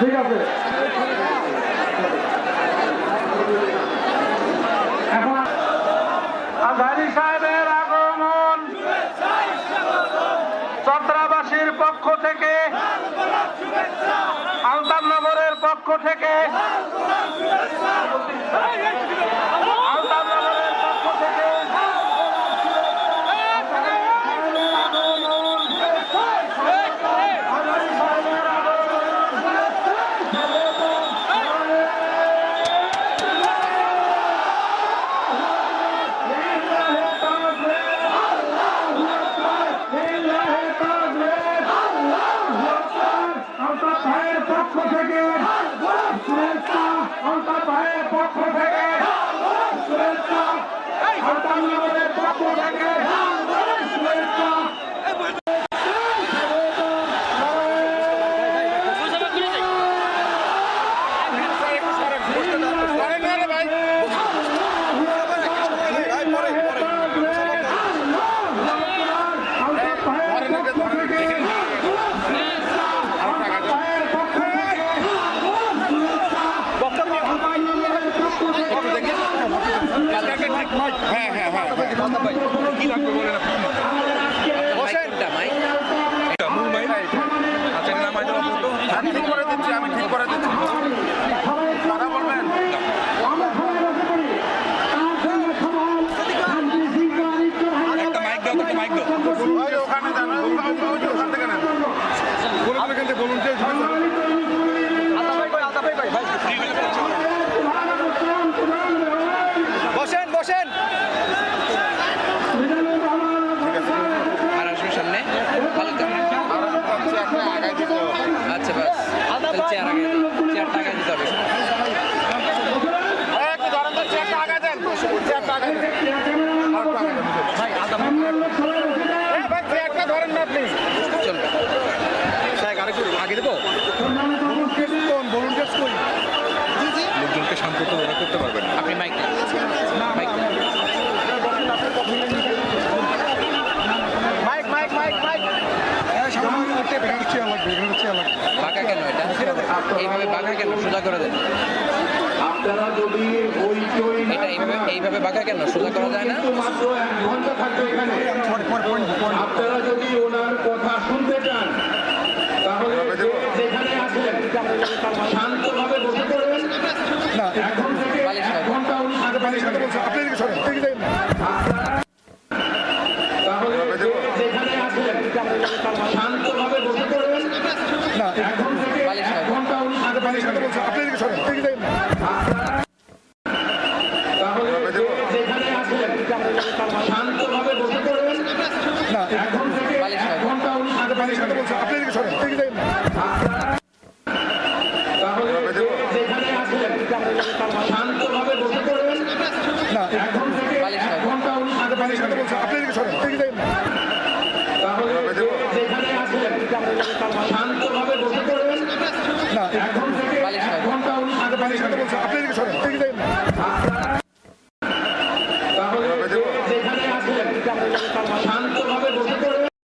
ঠিক আছে। এখন আজহারি সাহেবের আগমন। চন্দ্রাবাসীর পক্ষ থেকে আলতানগরের পক্ষ থেকে পক্ষ থেকে শুভেচ্ছা আলতাফ ভাইয়ের পক্ষ থেকে শুভেচ্ছা আলতাফ নগরের পক্ষ থেকে শুভেচ্ছা আলতাফ ভাইয়ের পক্ষ থেকে আলতাফ ভাইয়ের পক্ষ থেকে শুভেচ্ছা আলতাফ নগরের পক্ষ থেকে হ্যাঁ হ্যাঁ হ্যাঁ কি লাগবে বলেন আমি ঠিক করে দিচ্ছি আমি ঠিক করে দিচ্ছি কথা বলবেন দাও মাইক দাও ওখানে ওই ওখান থেকে বলুন। ধরেন না আপনি আগে দেবো? লোকজনকে শান্ত ওরা করতে পারবেন আপনি মাইক নেন। Mike. Mike mike mike mike. বাঁকা কেন এটা? এইভাবে বাঁকা কেন? সোজা করে দেন। আপনারা যদি হইচই এটা এইভাবে এইভাবে বাঁকা কেন? সোজা করা যায় না? মাত্র এক ঘণ্টা থাকবে এখানে আপনারা যদি ওনার কথা শুনতে চান তাহলে যে যেখানে শান্তভাবে বসে পড়বেন। এখন থেকে এক। ঘণ্টা উনি তাহলে যেখানে আছেন শান্তভাবে বসে পড়বেন। এখন থেকে এক ঘণ্টা উনি তাহলে যেখানে আছেন শান্তভাবে বসে পড়বেন। এখন থেকে এক ঘণ্টা উনি তাহলে যে যেখানে আছেন শান্তভাবে বসে পড়বেন এখন থেকে বালিশ এক খাবেন। ঘণ্টা উনি তাহলে যে যেখানে আছেন শান্তভাবে বসে পড়বেন। বালিশ এক। ঘণ্টা উনি